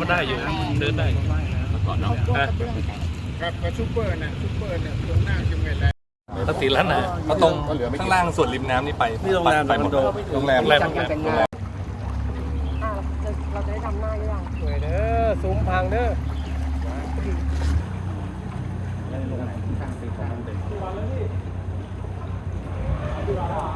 มันได้อยู่เดินได้ก่อนเนาะกับกับซุปเปอร์น่ะซุปเปอร์เนี่ยตรงหน้าจังหวัดอะไรถ้าติดแล้วนะก็ตรงข้างล่างส่วนริมน้ำนี่ไปนี่โรงแรมไปหมดโรงแรมโรงแรมโรงแรมอะเราจะได้ทำหน้าอยังสวยเด้อซุ้มพังเด้อโองมันเด็ก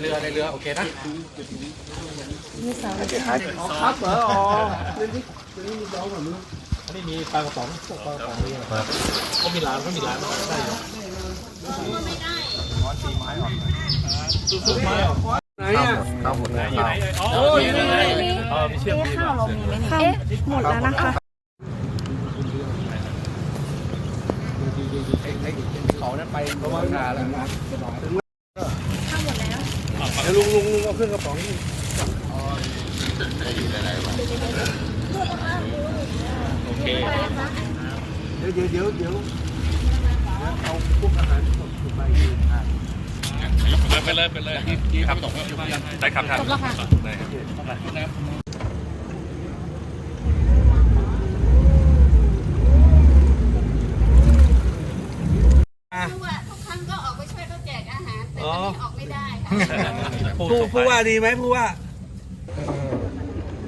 เรือในเรือโอเคนะครับเหรออ๋อนี่มีปลากระป๋องปลากระป๋องนี่ครับเขามีร้านเขามีร้านได้อยู่ไม้ออกไหนอะข้าวหมดแล้วอยู่ไหนอ๋ออยู่ไหนอ๋อมีเชือมมีข้าวเรามีไหมเนี่ยเอ๊ะหมดแล้วนะคะเขานั้นไปเพราะว่าขาแล้ว ยวลุงลุงลุงเอาเครื่องกระป๋องนี่โอเคเดี๋ยวเดี๋ยวเดี๋ยวเดี๋ยวเอาพวกอาหารสดไปอะไปเลยไปเลยครับได้ครับท่านได้ครับว่าทุกครั้งก็ออกไปช่วยเขาแจกอาหาร แต่ตอนนี้ออกไม่ได้ ค่ะผู้ผู้ว่าดีไหมผู้ว่า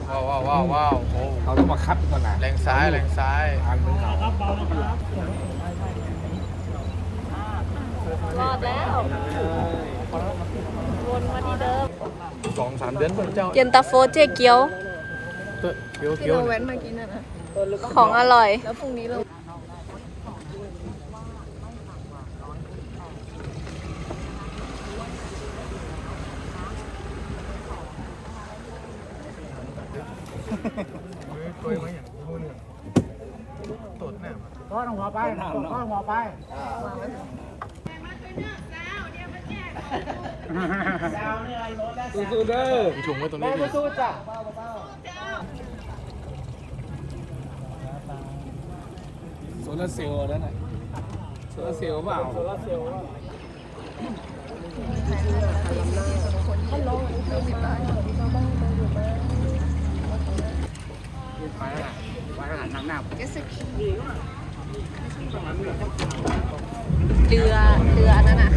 ว้าวว้าวว้าวว้าวโอ้เขาต้องมาคัดก่อนนะแรงซ้ายแรงซ้ายทางนึงเขารอดแล้ว วนมาที่เดิมสองสามเดือนเพิ่งเจ้าเย็นตาโฟเจ๊เกี๊ยวเกี๊ยวที่เกี๊ยวเราแว้นมากินน่ะนะของอร่อย แล้วพรุ่งนี้เรา กล้วยไว้อย่างพูดเนี่ยตดเนี่ยก็ต้องหัวไปก็ต้องหัวไปสู้ๆเด้อมีถุงไว้ตรงนี้สู้ๆจ้ะโซลาเซลล์นั่นน่ะโซลาเซลล์เปล่าโซลาเซลล์ เรือเรืออันนั้นอะ